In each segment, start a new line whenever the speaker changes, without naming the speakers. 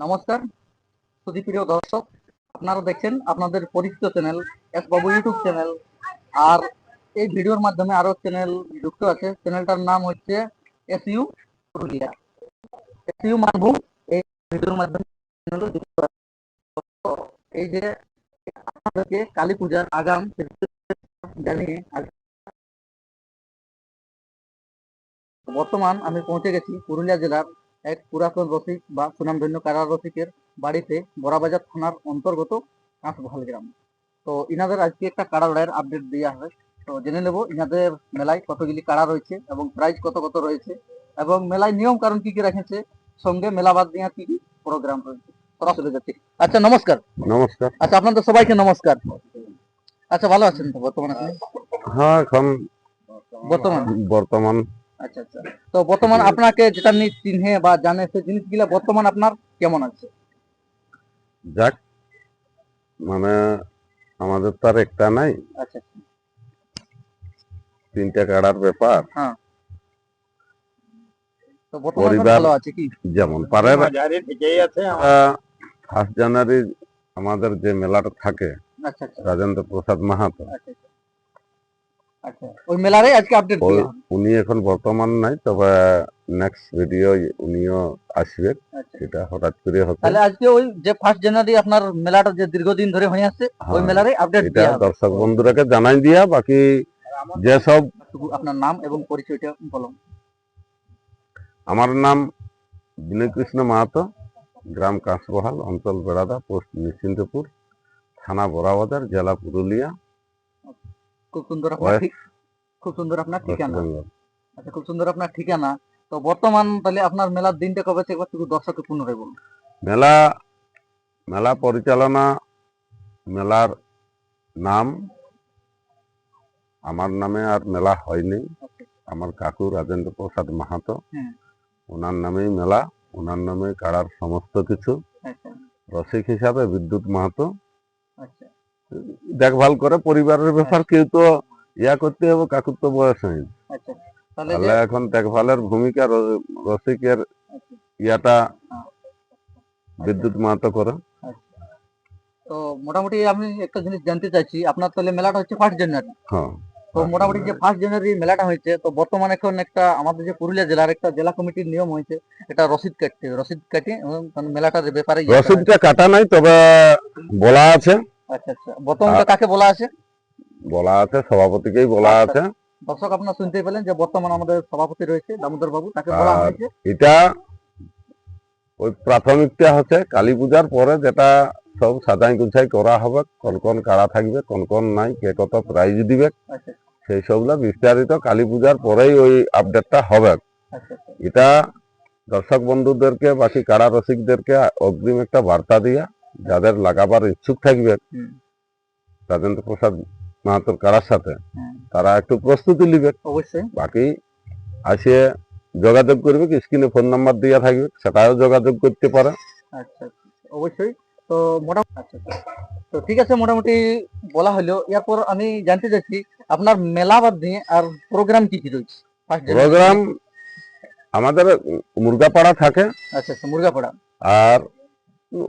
নমস্কার সুদীপ্রিয় দর্শক, আপনারা দেখছেন আপনাদের পরিচিত channel S Babu YouTube channel. আর এই ভিডিওর মাধ্যমে আরও চ্যানেল যুক্ত আছে। চ্যানেলটার নাম হচ্ছে S U Purulia. S U Manbhum, এই ভিডিওর মাধ্যমে যুক্ত এই যে আপনাদেরকে কালী পূজার আগাম জানিয়ে বর্তমান আমি পৌঁছে গেছি পুরুলিয়া জেলার এক পুরাতন রসিক বা সুনামধন্য কারা রসিকের বাড়িতে বড়াবাজার থানার অন্তর্গত কাঁচবহাল গ্রাম। তো ইনাদের আজকে একটা কাড়া লড়াইয়ের আপডেট দেওয়া হবে তো জেনে নেব ইনাদের মেলায় কতগুলি কাড়া রয়েছে এবং প্রাইজ কত কত রয়েছে এবং মেলায় নিয়ম কারণ কি কি রেখেছে সঙ্গে মেলা বাদ দিয়ে কি কি প্রোগ্রাম রয়েছে সরাসরি যাচ্ছি। আচ্ছা নমস্কার।
নমস্কার।
আচ্ছা আপনাদের সবাইকে নমস্কার। আচ্ছা ভালো আছেন তো বর্তমানে
হ্যাঁ এখন
বর্তমান?
বর্তমান
আচ্ছা আচ্ছা। তো বর্তমান আপনাকে যেটা নিয়ে চিহ্নে বা জানে সেই জিনিসগুলা বর্তমান আপনার কেমন আছে?
যাক মানে আমাদের তো আর একটা নাই।
আচ্ছা আচ্ছা।
তিনটা কাড়ার ব্যাপার।
তো বর্তমানে ভালো আছে কি?
যেমন পারে ফার্স্ট জানুয়ারি আমাদের যে মেলাটা থাকে
আচ্ছা আচ্ছা।
রাজেন্দ্র প্রসাদ মাহাতো
আচ্ছা। আচ্ছা। ওই মেলারে আজকে আপডেট দিলাম
উনি এখন বর্তমান নাই তবে নেক্সট ভিডিও উনিও আসবে
আচ্ছা।
সেটা হঠাৎ করে হচ্ছে
তাহলে আজকে ওই যে ফার্স্ট জানুয়ারি আপনার মেলাটা যে দীর্ঘদিন ধরে হয়ে আসছে ওই মেলারে আপডেট
এটা
দেওয়া হবে।
দর্শক বন্ধুরাকে জানাই দিয়া বাকি যেসব
আপনার নাম এবং পরিচয়টা বলুন।
আমার নাম বিনয় কৃষ্ণ মাহাতো গ্রাম কাঁচবহাল অঞ্চল বেড়াদা পোস্ট নিশ্চিন্তপুর থানা বড়াবাজার জেলা পুরুলিয়া।
খুব সুন্দর আপনার খুব সুন্দর আপনার ঠিকানা। আচ্ছা খুব সুন্দর আপনার ঠিকানা। তো বর্তমান তাহলে আপনার মেলার দিনটা কবে থেকে একটু দর্শককে পুনরায় বলুন।
মেলা মেলা পরিচালনা মেলার নাম আমার নামে আর মেলা হয়নি।
আচ্ছা,
আমার কাকু রাজেন্দ্র প্রসাদ মাহাতো। ওনার নামেই মেলা ওনার নামে কাড়ার সমস্ত কিছু।
আচ্ছা।
রসিক হিসাবে বিদ্যুৎ মাহাতো।
আচ্ছা।
দেখভাল করে পরিবারের ব্যাপার কেউ তো ইয়া করতে হবে কাকুর তো বয়স হয়নি
আচ্ছা তাহলে
এখন দেখভালের ভূমিকা রসিকের
আচ্ছা,
ইয়াটা
হ্যাঁ।
বিদ্যুৎ মাহাতো করে।
আচ্ছা। তো মোটামুটি আমি একটা জিনিস জানতে চাইছি আপনার তাহলে মেলাটা হচ্ছে ফার্স্ট জানুয়ারি
হ্যাঁ।
তো মোটামুটি যে ফার্স্ট জানুয়ারি মেলাটা হয়েছে তো বর্তমানে এখন একটা আমাদের যে পুরুলিয়া জেলার একটা জেলা কমিটির নিয়ম হয়েছে এটা রসিদ কাটতে রসিদ কাটে মেলাটার ব্যাপারে
রসিদটা কাটা নাই তবে বলা আছে।
হয়। আচ্ছা আচ্ছা। বর্তমানে কাকে বলা আছে?
বলা আছে সভাপতিকেই বলা
আচ্ছা।
আছে।
দর্শক আপনারা শুনতে পেলেন যে বর্তমান আমাদের সভাপতি রয়েছে দামোদর বাবু তাকে বলা হয়েছে।
এটা ওই প্রাথমিকটা হচ্ছে কালী পূজার পরে যেটা সব সাজাই গুছাই করা হবে কোন কোন কাড়া থাকবে কোন কোন নাই কে কত প্রাইজ দিবে সেই সবগুলা বিস্তারিত কালী পূজার পরেই ওই আপডেটটা হবে। এটা দর্শক বন্ধুদেরকে বাকি কাড়া রসিকদেরকে অগ্রিম একটা বার্তা দিয়া যাদের লাগাবার ইচ্ছুক থাকবে। রাজেন্দ্র প্রসাদ মাহাতোর কারার সাথে তারা একটু প্রস্তুতি নিবে
অবশ্যই।
বাকি আসে যোগাযোগ করবে স্ক্রিনে ফোন নাম্বার দেওয়া থাকবে সেটাও যোগাযোগ করতে পারে।
আচ্ছা অবশ্যই। তো মোটামুটি আচ্ছা আচ্ছা। তো ঠিক আছে মোটামুটি বলা হলো। এরপর আমি জানতে চাচ্ছি আপনার মেলা বাদ দিয়ে আর প্রোগ্রাম কি কি রয়েছে?
প্রোগ্রাম আমাদের মুরগাপাড়া থাকে।
আচ্ছা আচ্ছা মুরগাপাড়া।
আর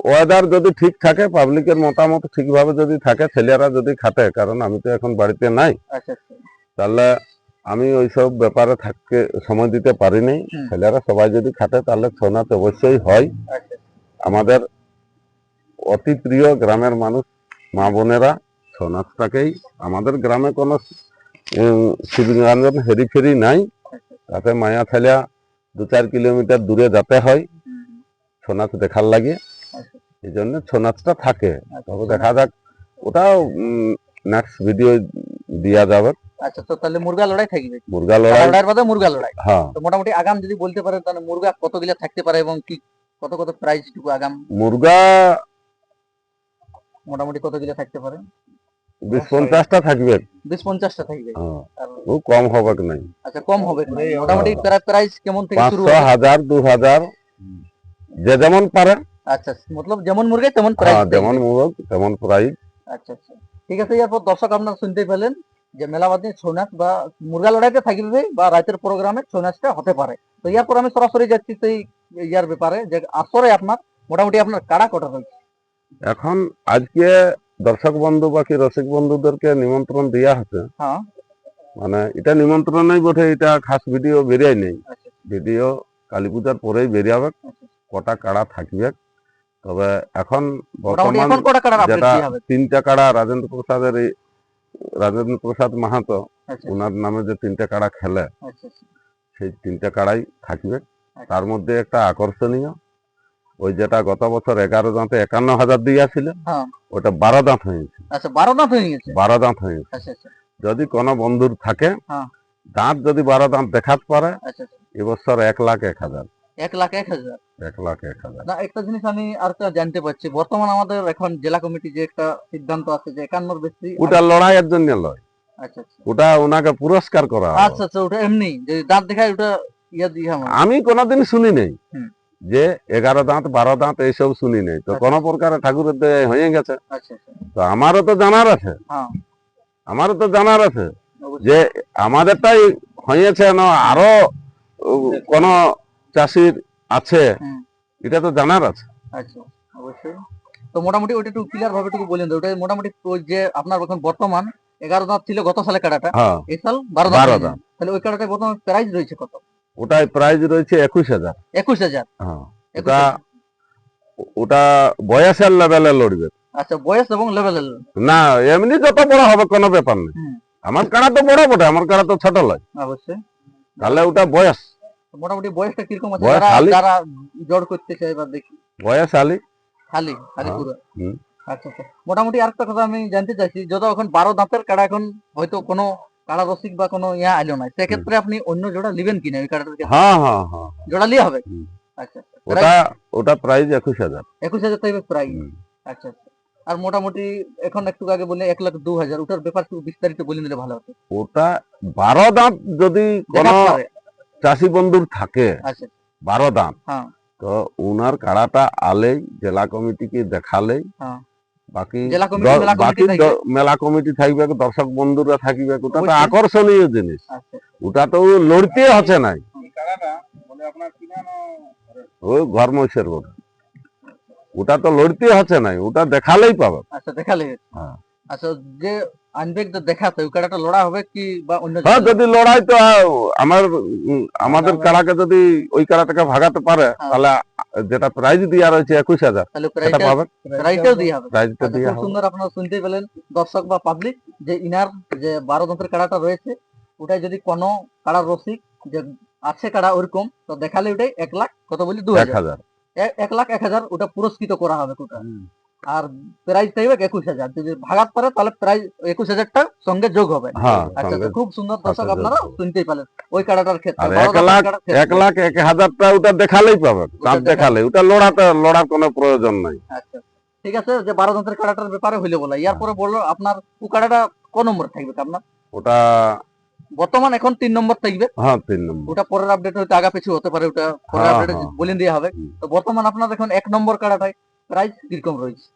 ওয়েদার যদি ঠিক থাকে পাবলিকের মতামত ঠিকভাবে যদি থাকে ছেলেরা যদি খাটে কারণ আমি তো এখন বাড়িতে নাই।
আচ্ছা আচ্ছা।
তাহলে আমি ওইসব ব্যাপারে থাকতে সময় দিতে পারিনি। ছেলেরা সবাই যদি খাটে তাহলে নাচ অবশ্যই হয়।
আচ্ছা।
আমাদের অতি প্রিয় গ্রামের মানুষ মা বোনেরা ছৌ নাচটাকেই আমাদের গ্রামে কোনো শিবগঞ্জন হেরি ফেরি নাই। তাতে মায়া ছেলা দু চার কিলোমিটার দূরে যেতে হয়। নাচ দেখার লাগে। এই জন্য ছৌ নাচটা থাকে। তবে দেখা যাক ওটাও নেক্সট ভিডিও দেওয়া যাবে।
আচ্ছা তো তাহলে মুরগা লড়াই থাকবে।
মুরগা লড়াই
লড়াইয়ের বাদে মুরগা লড়াই।
হ্যাঁ।
তো মোটামুটি আগাম যদি বলতে পারেন তাহলে মুরগা কতগুলা থাকতে পারে এবং কি কত কত প্রাইস টুকু আগাম?
মুরগা
মোটামুটি কতগুলা থাকতে পারে?
বিশ পঞ্চাশটা থাকবে।
বিশ পঞ্চাশটা থাকবে।
হ্যাঁ, ও কম হবে কি নাই?
আচ্ছা কম হবে মোটামুটি প্রাইস কেমন থেকে শুরু হবে?
হাজার দু হাজার যে যেমন পারে।
আচ্ছা মতলব যেমন মুরগি তেমন
হ্যাঁ,
প্রাইস
যেমন মুরগ তেমন প্রাইস
আচ্ছা আচ্ছা। ঠিক আছে এরপর দর্শক আপনারা শুনতে পেলেন যে মেলাবাদী ছৌ নাচ বা মুরগা লড়াইতে থাকবে বা রাতের প্রোগ্রামে ছৌ নাচটা হতে পারে। তো ইয়ারপর আমি সরাসরি যাচ্ছি সেই ইয়ার ব্যাপারে যে আসরে আপনার মোটামুটি আপনার কাড়া কটা রয়েছে?
এখন আজকে দর্শক বন্ধু বাকি রসিক বন্ধুদেরকে নিমন্ত্রণ দেওয়া হচ্ছে
হ্যাঁ।
মানে এটা নিমন্ত্রণই বটে এটা খাস ভিডিও বেরিয়ে নেই।
আচ্ছা
ভিডিও কালী পূজার পরেই বেরিয়ে
আচ্ছা।
কটা কাড়া থাকবে? তবে এখন বর্তমান যেটা তিনটা কাড়া রাজেন্দ্র প্রসাদের এই রাজেন্দ্র প্রসাদ মাহাতো
আচ্ছা
ওনার নামে যে তিনটা কাড়া খেলে
আচ্ছা আচ্ছা।
সেই তিনটা কাড়াই থাকবে। তার মধ্যে একটা আকর্ষণীয় ওই যেটা গত বছর এগারো দাঁতে একান্ন হাজার দিয়েছিল
হ্যাঁ।
ওটা বারো দাঁত হয়েছে
আচ্ছা বারো দাঁত হয়ে গেছে?
বারো দাঁত হয়েছে
আচ্ছা আচ্ছা।
যদি কোনো বন্ধুর থাকে
হ্যাঁ।
দাঁত যদি বারো দাঁত দেখাতে পারে
আচ্ছা আচ্ছা।
এবছর এক লাখ এক হাজার।
এক লাখ এক হাজার।
এক লাখ এক হাজার।
না একটা জিনিস আমি আর জানতে পারছি। বর্তমান আমাদের এখন জেলা কমিটি যে একটা সিদ্ধান্ত আছে যে একান্নর বেশি
ওটা লড়াইয়ের জন্য লয়।
আচ্ছা আচ্ছা।
ওটা ওনাকে পুরস্কার করা
আচ্ছা আচ্ছা ওটা এমনি যে দাঁত দেখায় ওটা ইয়া দিয়ে
আমি কোনোদিন শুনি নেই যে এগারো দাঁত বারো দাঁত এইসব শুনি নেই। তো
আচ্ছা।
কোনো প্রকারে ঠাকুরের হয়ে গেছে।
আচ্ছা
তো আমারও তো জানার আছে।
হ্যাঁ।
আমারও তো জানার আছে। যে আমাদেরটাই হয়েছে না আরও কোন চাষির আছে এটা তো জানার আছে।
আচ্ছা অবশ্যই। তো মোটামুটি ওটা একটু ক্লিয়ার ভাবে একটু বলেন ওটা মোটামুটি যে আপনার এখন বর্তমান এগারো দাঁত ছিল গত সালে কাটাটা
হ্যাঁ।
এই সাল বারো দাঁত। তাহলে ওই কাটাটায় বর্তমান প্রাইস রয়েছে কত?
ওটাই প্রাইস রয়েছে একুশ হাজার।
একুশ হাজার?
হ্যাঁ। ওটা। ওটা বয়সের লেভেলে লড়বে।
আচ্ছা বয়স এবং লেভেল
না এমনি যত বড় হবে কোনো ব্যাপার নেই। আমার কাড়া তো বড় বটে আমার কাড়া তো ছোট লয়।
অবশ্যই।
তাহলে ওটা বয়স।
মোটামুটি বয়সটা কীরকম আছে? যারা জড় করতে চায় বা দেখি।
বয়স আলি
খালি খালি
হ্যাঁ,
পুরো। আচ্ছা আচ্ছা। মোটামুটি আরেকটা কথা আমি জানতে চাইছি যত এখন বারো দাঁতের কাড়া এখন হয়তো কোনো কাড়া রসিক বা কোনো ইয়া আইলো না সেক্ষেত্রে আপনি অন্য জোড়া নেবেন কিনা ওই কাড়াটার
হ্যাঁ হ্যাঁ হ্যাঁ
জোড়া নিয়ে হবে? আচ্ছা আচ্ছা।
ওটা ওটা প্রাইস একুশ হাজার।
একুশ হাজার টাইপের প্রাইস আচ্ছা আচ্ছা। আর মোটামুটি এখন একটু আগে বলে এক লাখ দু হাজার। ওটার ব্যাপার একটু বিস্তারিত বলে নিলে ভালো হতো।
ওটা বারো দাঁত যদি কোন। চাষি বন্ধুর থাকে
আচ্ছা
বারো দাঁত।
হ্যাঁ।
তো উনার কাড়াটা আলেই জেলা কমিটিকে দেখালেই
হ্যাঁ।
বাকি বাকি মেলা কমিটি থাকবে দর্শক বন্ধুরা থাকবে ওটা তো আকর্ষণীয় জিনিস।
আচ্ছা
ওটা তো লড়তে হচ্ছে নাই। ওই ঘর মহিষের বটে। ওটা তো লড়তে হচ্ছে নাই ওটা দেখালেই পাবে।
আচ্ছা দেখালে
হ্যাঁ।
আচ্ছা যে আনবে দেখাতে ওই কাড়াটা লড়া হবে কি বা অন্য
হ্যাঁ? যদি লড়াই তো আমার আমাদের কাড়াকে যদি ওই কাড়াটাকে ভাগাতে পারে
হ্যাঁ।
তাহলে যেটা প্রাইজ দেওয়া রয়েছে একুশ হাজার
প্রাইসটাও দিয়ে হবে।
প্রাইজটা
আচ্ছা,
হবে।
সুন্দর আপনারা শুনতে পেলেন দর্শক বা পাবলিক যে ইনার যে বারো দন্তের কাড়াটা রয়েছে ওটাই যদি কোনো কাড়া রসিক যে আছে কাড়া ওরকম তো দেখালে ওটাই এক লাখ কত বলি? দু হাজার। এক লাখ এক হাজার ওটা পুরস্কৃত করা হবে ওটা আর প্রাইজ চাইবে একুশ হাজার। যদি ভাগাত পারে তাহলে প্রাইজ একুশ হাজারটা সঙ্গে যোগ হবে।
হ্যাঁ
আচ্ছা খুব সুন্দর দর্শক
আচ্ছা,
আপনারা শুনতেই পেলেন। ওই কাড়াটার ক্ষেত্রে
এক লাখ- এক লাখ এক হাজারটা ওটা দেখালেই পাবে
দেখা-
দেখালে। ওটা লড়াতে লড়ার কোনো প্রয়োজন নাই।
আচ্ছা ঠিক আছে যে বারো দন্তের কাড়াটার ব্যাপারে হইলে বলা। ইয়ার পরে বলল আপনার ও কাড়াটা ক নম্বর থাকবে আপনার?
ওটা
বর্তমান এখন তিন নম্বর থাকবে।
হ্যাঁ তিন নম্বর।
ওটা পরের আপডেট হয়তো আগা পিছু হতে পারে ওটা পরের
হ্যাঁ,
আপডেটে
হ্যাঁ।
বলে দেওয়া হবে। তো বর্তমান আপনার এখন এক নম্বর কাড়াটায় প্রাইস কীরকম রয়েছে।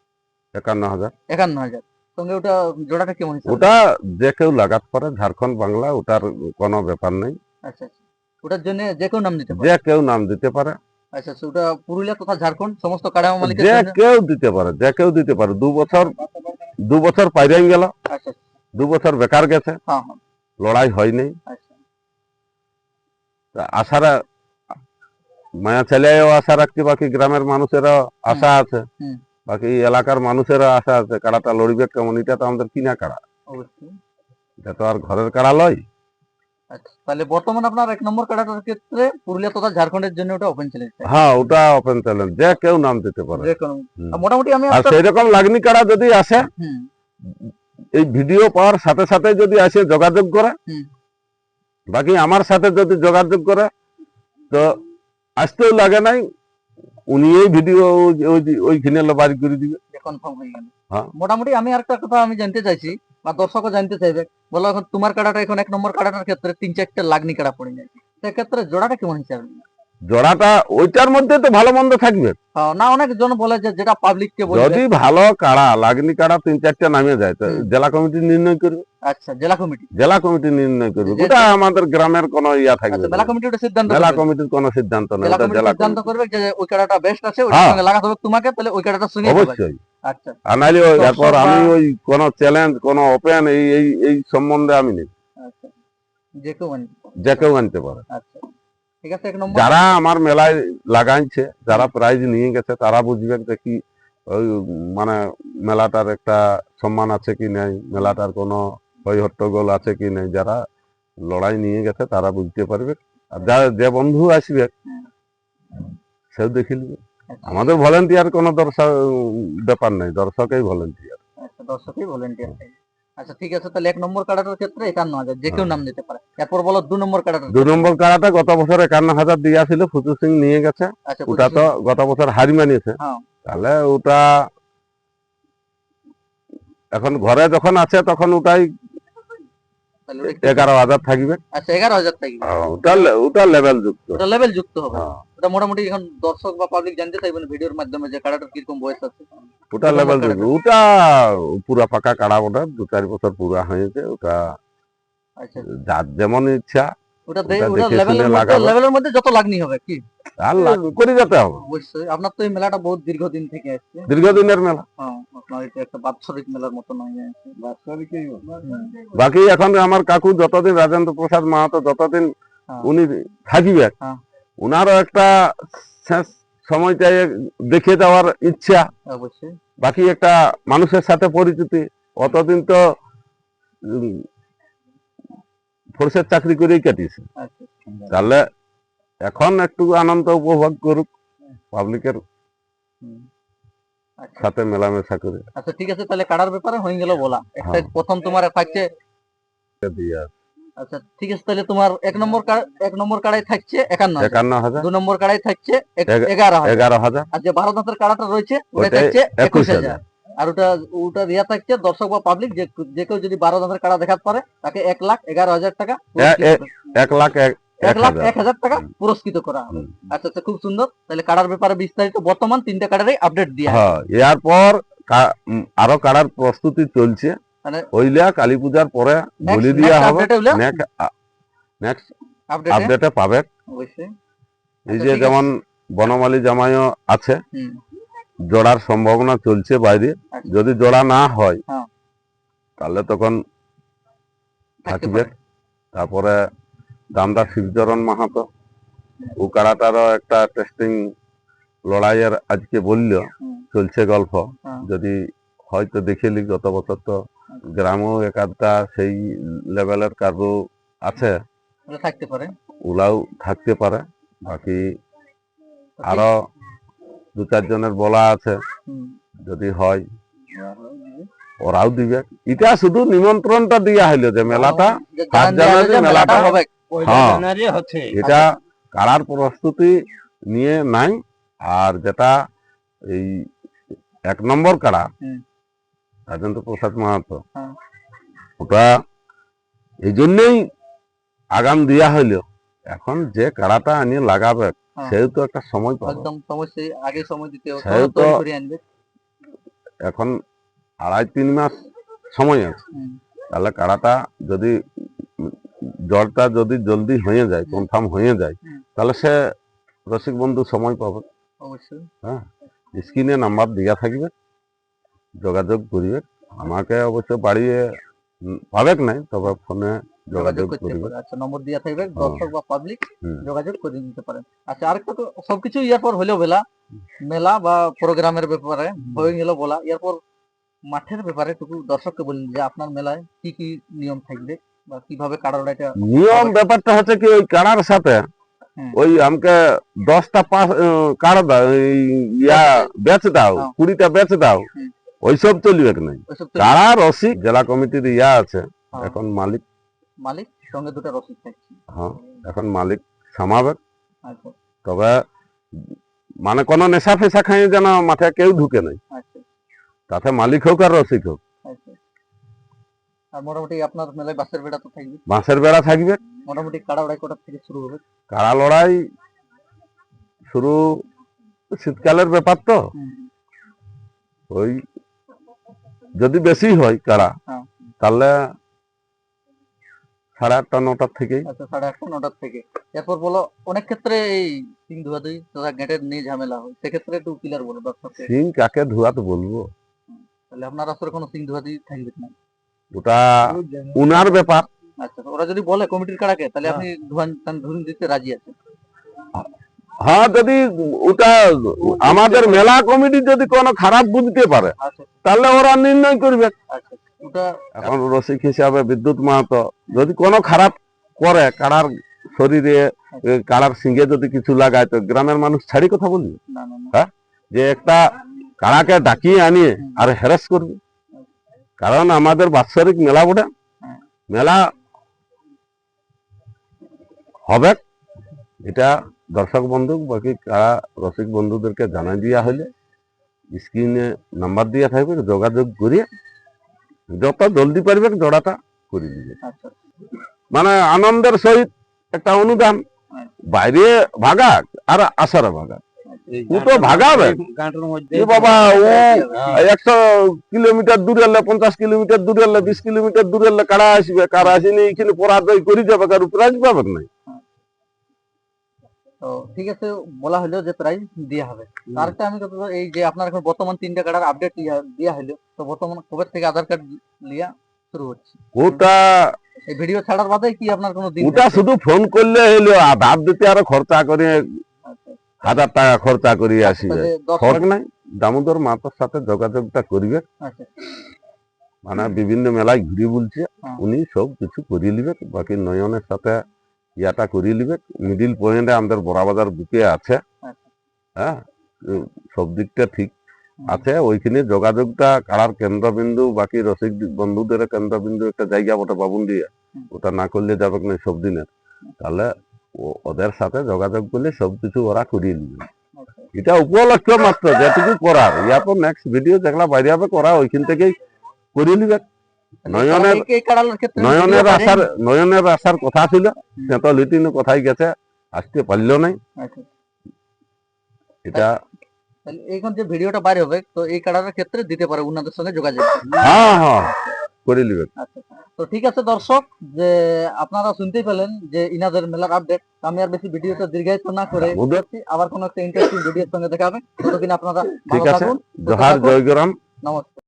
একান্ন হাজার।
একান্ন হাজার। সঙ্গে ওটা জোড়াটা কেমন
ওটা যে কেউ লাগাত পারে ঝাড়খণ্ড বাংলা ওটার কোনো ব্যাপার নেই।
আচ্ছা আচ্ছা। ওটার জন্য যে কেউ নাম দিতে পারে?
যে কেউ নাম দিতে পারে।
আচ্ছা আচ্ছা। ওটা পুরুলিয়া তথা ঝাড়খণ্ড সমস্ত কাড়া মালিকের
যে কেউ দিতে পারে যে কেউ দিতে পারে। দু বছর দু বছর পাইরাই গেল।
আচ্ছা
দু বছর বেকার গেছে।
হ্যাঁ হ্যাঁ।
লড়াই হয়নি।
আচ্ছা।
আশারা মায়া ছেলেও আশা রাখছি বাকি গ্রামের মানুষেরও আশা আছে। বাকি এলাকার মানুষেরও আশা আছে কাড়াটা লড়বে কেমন এটা তো আমাদের কিনা কাড়া। এটা তো আর ঘরের কাড়া লয়।
আচ্ছা তাহলে বর্তমান আপনার এক নম্বর কাড়াটার ক্ষেত্রে পুরুলিয়া তথা ঝাড়খণ্ডের জন্য ওটা ওপেন চ্যালেঞ্জ
হ্যাঁ ওটা ওপেন চ্যালেঞ্জ যে কেউ নাম দিতে পারে।
মোটামুটি আমি
আর সেই রকম লাগনি কাড়া যদি আসে এই ভিডিও পাওয়ার সাথে সাথে যদি আসে যোগাযোগ করে বাকি আমার সাথে যদি যোগাযোগ করে তো আসতেও লাগে নাই। উনি এই ভিডিও ওইখানে বাড়ি করে দিবে।
কনফার্ম হয়ে গেল।
হ্যাঁ।
মোটামুটি আমি আরেকটা কথা আমি জানতে চাইছি বা দর্শকও জানতে চাইবে বলো এখন তোমার কাটাটা এখন এক নম্বর কাটাটার ক্ষেত্রে তিন চারটে লাগনি কাটা পড়ে যায়। সেক্ষেত্রে জোড়াটা কেমন হিসাবে?
জোড়াটা ওইটার মধ্যে তো ভালো মন্দ থাকবে।
হ্যাঁ, না অনেক জন বলে যে যেটা পাবলিক কে বলবে।
যদি ভালো কাড়া লাগনি কাড়া তিন চারটা নামে যায় তো জেলা কমিটি নির্ণয় করবে?
আচ্ছা জেলা কমিটি।
জেলা কমিটি নির্ণয় করবে। ওটা আমাদের গ্রামের কোনো ইয়া থাকবে
আচ্ছা কমিটি ওটা সিদ্ধান্ত
জেলা কমিটির কোনো সিদ্ধান্ত নেই
জেলা
ওটা জেলা
সিদ্ধান্ত করবে যে ওই কাড়াটা বেস্ট আছে
হ্যাঁ।
সঙ্গে লাগাতে হবে তোমাকে তাহলে ওই কাড়াটার সঙ্গে
অবশ্যই।
আচ্ছা।
আর নাইলে এরপর আমি ওই কোন চ্যালেঞ্জ কোন ওপেন এই এই সম্বন্ধে আমি নেই।
আচ্ছা। যে কেউ
যে কেউ আনতে পারে।
আচ্ছা। ঠিক আছে এক নম্বর
যারা আমার মেলায় লাগাইছে যারা প্রাইজ নিয়ে গেছে তারা বুঝবে যে কি ওই মানে মেলাটার একটা সম্মান আছে কি নেই মেলাটার কোনো হই হট্টগোল আছে কি নেই যারা লড়াই নিয়ে গেছে তারা বুঝতে পারবে। আর যা যে বন্ধু আসবে সেও দেখে নিবে। আমাদের ভলেন্টিয়ার কোনো দর্শক ব্যাপার নেই দর্শকেই ভলেন্টিয়ার
আচ্ছা দর্শকই ভলেন্টিয়ার আচ্ছা ঠিক আছে তাহলে এক নম্বর কাটাটার ক্ষেত্রে একান্ন হাজার যে কেউ নাম দিতে পারে। এরপর বলো দু নম্বর কাটাটা
দু নম্বর কাটাটা গত বছর একান্ন হাজার দিয়ে আসিল ফুচু সিং নিয়ে গেছে।
আচ্ছা
ওটা তো গত বছর হারি মানিয়েছে।
হ্যাঁ।
তাহলে ওটা এখন ঘরে যখন আছে তখন ওটাই এগারো হাজার থাকবে।
আচ্ছা এগারো হাজার থাকবে।
ওটা ওটা লেভেল যুক্ত।
ওটা লেভেল যুক্ত হবে।
হ্যাঁ,
ওটা মোটামুটি এখন দর্শক বা পাবলিক জানতে চাইবেন ভিডিওর মাধ্যমে যে কাড়াটার কীরকম বয়স আছে।
ওটা লেভেল? যুক্ত। ওটা পুরা পাকা কাড়া ওটা দু চার বছর পুরা হয়েছে। ওটা
আচ্ছা।
যার যেমন ইচ্ছা।
ওটা
ওটা
ওটা লেভেলের মধ্যে লেভেলের মধ্যে যত লাগনি হবে কি?
আর করে যেতে হবে।
অবশ্যই। আপনার তো এই মেলাটা বহুত দীর্ঘদিন থেকে আসছে।
দীর্ঘদিনের মেলা।
হ্যাঁ আপনার এটা একটা বাৎসরিক মেলার মতো নয় বাৎসরিকই
বাকি এখন আমার কাকু যতদিন রাজেন্দ্র প্রসাদ মাহাতো যতদিন
হ্যাঁ।
উনি থাকিবে
হ্যাঁ।
উনারও একটা শেষ সময়টায় দেখে যাওয়ার ইচ্ছা।
অবশ্যই।
বাকি একটা মানুষের সাথে পরিচিতি। অতদিন তো ফোর্সের চাকরি করেই কাটিয়েছে।
আচ্ছা
তাহলে এখন একটু আনন্দ উপভোগ করুক পাবলিকের
আচ্ছা।
সাথে মেলামেশা করে।
আচ্ছা ঠিক আছে তাহলে কাড়ার ব্যাপারে হয়ে গেল বলা। একটা
হ্যাঁ।
প্রথম তোমার থাকছে। আচ্ছা ঠিক আছে তাহলে তোমার এক নম্বর এক নম্বর কাড়াই থাকছে একান্ন।
একান্ন হাজার।
দু নম্বর কাড়াই থাকছে এগারো হাজার।
এগারো হাজার।
আর যে বারো দাঁতের কাড়াটা রয়েছে ওটা থাকছে একুশ হাজার। আর ওটা ওটা দেওয়া থাকছে দর্শক বা পাবলিক যে যে কেউ যদি বারো দাঁতের কাড়া দেখাতে পারে তাকে এক লাখ এগারো হাজার টাকা
এক লাখ এক
লাখ এক হাজার টাকা পুরস্কৃত করা হবে। আচ্ছা আচ্ছা খুব সুন্দর। তাহলে কাড়ার ব্যাপারে বিস্তারিত বর্তমান তিনটা কাড়ারই আপডেট দিয়া
হ্যাঁ এরপর আরও কাড়ার প্রস্তুতি চলছে।
মানে
ওইলা কালী পূজার পরে বলি দেওয়া হবে। নেক্সট
আপডেট
আপডেটে পাবে।
অবশ্যই।
এই
আচ্ছা,
যে। যেমন বনমালী জামাইও আছে। জোড়ার সম্ভাবনা চলছে বাইরে।
আচ্ছা।
যদি জোড়া না হয়
হ্যাঁ।
তাহলে তখন থাকবে। তারপরে দামদা শিবচরণ মাহাতো। ও কাড়াটারও একটা টেস্টিং লড়াইয়ের আজকে বলল চলছে গল্প।
হ্যাঁ।
যদি হয়তো দেখেলি গত বছর তো গ্রামেও একাধটা সেই লেভেলের কার্য আছে।
থাকতে পারে।
ওলাও থাকতে পারে। বাকি আরও দু চারজনের বলা আছে। যদি হয় ওরাও দিবে। এটা শুধু নিমন্ত্রণটা দিয়া হইল যে মেলাটা সাত জানুয়ারি
মেলাটা হবে
হ্যাঁ। এটা কারার প্রস্তুতি নিয়ে নাই আর যেটা এই এক নম্বর কাড়া
হুম।
রাজেন্দ্র প্রসাদ মাহাতো।
হ্যাঁ।
ওটা এই জন্যেই আগাম দিয়া হইল। এখন যে কাড়াটা আনিয়ে লাগাবে
হ্যাঁ।
সেও তো একটা সময় পাবে।
একদম সমস্যায় আগে সময় দিতে হবে আনবে।
এখন আড়াই তিন মাস সময় আছে। তাহলে কাড়াটা যদি জলটা যদি জলদি হয়ে যায় কনফার্ম হয়ে যায় তাহলে সে রসিক বন্ধু সময় পাবে।
অবশ্যই।
স্ক্রিনে নাম্বার দেওয়া থাকবে যোগাযোগ করিবে। আমাকে অবশ্য বাড়িয়ে পাবেক নাই তবে ফোনে যোগাযোগ
করতে পারে আচ্ছা নম্বর দেওয়া থাকবে দর্শক বা পাবলিক যোগাযোগ করে নিতে পারেন। আচ্ছা আরেকটা তো সবকিছু ইয়ার পর হলেও বেলা মেলা বা প্রোগ্রামের ব্যাপারে হয়ে গেল বলা এরপর মাঠের ব্যাপারে টুকু দর্শককে যে আপনার মেলায় কি কি নিয়ম থাকবে বা কীভাবে লড়াইটা
নিয়ম ব্যাপারটা হচ্ছে কি ওই কাড়ার সাথে ওই আমাকে দশটা পাঁচ কাড়া দাও ইয়া বেচ দাও
হ্যাঁ।
কুড়িটা বেচ দাও
হুম।
ওইসব চলবে নাই? কাড়া রসিক জেলা কমিটির ইয়া আছে
হ্যাঁ।
এখন মালিক
মালিক সঙ্গে দুটো রসিদ থাকছে
হ্যাঁ এখন মালিক সামাবে।
আচ্ছা।
তবে মানে কোনো নেশা ফেশা খাইয়ে যেন মাঠে কেউ ঢুকে নাই।
আচ্ছা।
তাতে মালিক হোক আর রসিক হোক।
আচ্ছা। আর মোটামুটি আপনার মেলায় বাসের বেড়া তো থাকবে?
বাঁশের বেড়া থাকবে।
মোটামুটি কাড়া লড়াই কটার থেকে শুরু হবে?
কাড়া লড়াই শুরু শীতকালের ব্যাপার তো। ওই যদি বেশি হয় কারা
হ্যাঁ।
তাহলে সাড়ে আটটা নটার থেকেই।
আচ্ছা সাড়ে আটটা নটার থেকে। এরপর বলো অনেক ক্ষেত্রে এই সিং তথা গেটের নিয়ে ঝামেলা হয়। সেক্ষেত্রে বলো
সিং কাকে ধুয়াতে বলব।
তাহলে আপনার আসলে কোনো সিং ধুয়াধুই থাকবে না?
ওটা উনার ব্যাপার।
আচ্ছা ওরা যদি বলে কমিটির কাড়াকে তাহলে
হ্যাঁ।
আপনি ধুয়ান ধুন দিতে রাজি আছেন
হ্যাঁ যদি ওটা আমাদের মেলা কমিটি যদি কোনো খারাপ বুঝতে পারে
আচ্ছা।
তাহলে ওরা নির্ণয় করবে।
আচ্ছা ওটা
এখন রসিক হিসাবে বিদ্যুৎ মাহাতো। যদি কোনো খারাপ করে কারার শরীরে কারার সিঙ্গে যদি কিছু লাগায় তো গ্রামের মানুষ ছাড়ি কথা বলবে?
না
যে একটা কারাকে ডাকিয়ে আনিয়ে আর হ্যারাস করবে। কারণ আমাদের বাৎসরিক মেলা বটে।
হ্যাঁ।
মেলা হবে। এটা দর্শক বন্ধু বাকি কারা রসিক বন্ধুদেরকে জানাই দিয়া হইলে স্ক্রিনে নাম্বার দিয়ে থাকবে যোগাযোগ করিয়ে যত জলদি পারবে জোড়াটা করে দিবে।
আচ্ছা।
মানে আনন্দের সহিত একটা অনুদান। বাইরে ভাগাক আর আসারে ভাগাক ও তো ভাগাবে বাবা ও একশো কিলোমিটার দূরে এলে পঞ্চাশ কিলোমিটার দূরে এলে বিশ কিলোমিটার দূরে এলে কারা আসবে কারা আসেনি এখানে পরাজয় করে যাবে কার প্রাইজ পাবে না
তো ঠিক আছে বলা হলো যে প্রাইজ দেওয়া হবে। আরেকটা আমি কথা এই যে আপনার এখন বর্তমান তিনটা কার্ডের আপডেট দেওয়া হলো তো বর্তমান কবে থেকে আধার কার্ড লিয়া শুরু হচ্ছে?
ওটা
এই ভিডিও ছাড়ার বাদে কি আপনার কোনো দিন
ওটা শুধু ফোন করলে হইল আধার দিতে আরও খরচা করে
আচ্ছা,
হাজার টাকা খরচা করে
তাহলে দর্শক-
ফরক নাই দামোদর মাতার সাথে যোগাযোগটা করবে।
আচ্ছা।
মানে বিভিন্ন মেলায় ঘুরে বলছে
হ্যাঁ।
উনি সব কিছু করিয়ে নিবে বাকি নয়নের সাথে ইয়াটা করিয়ে নিবে। মিডিল পয়েন্টে আমাদের বড়াবাজার বুকে আছে। হ্যাঁ সব দিকটা ঠিক আছে। ওইখানে যোগাযোগটা কারার কেন্দ্রবিন্দু, বাকি রসিক বন্ধুদের কেন্দ্রবিন্দু একটা জায়গা বটে বাবুন দিয়ে ওটা না করলে যাবে না সব দিনের। তাহলে ওদের সাথে যোগাযোগ করলে সবকিছু ওরা করিয়ে নিবে। এটা উপলক্ষ মাত্র, যেটুকু করার। ইয়ার পর নেক্সট ভিডিও যেগুলা বাইরে হবে করা ওইখান থেকেই করিয়ে নিবে। নয়নের আসার নয়নের আসার কথা ছিল সে তো লিটিনো কোথায় গেছে আসতে পারল নাই।
আচ্ছা।
এটা
এখন যে ভিডিওটা বাইরে হবে তো এই কার্ডের ক্ষেত্রে দিতে পারে উনাদের সঙ্গে যোগাযোগ।
হ্যাঁ হ্যাঁ করে নিবে
আচ্ছা। তো ঠিক আছে দর্শক যে আপনারা শুনতেই পেলেন যে ইনাদের মেলার আপডেট আমি আর বেশি ভিডিওটা দীর্ঘায়িত না করে আবার কোনো একটা ইন্টারেস্টিং ভিডিওর সঙ্গে দেখা হবে। ততদিন আপনারা
ঠিক আছে। জোহার জয়গ্রাম
নমস্কার।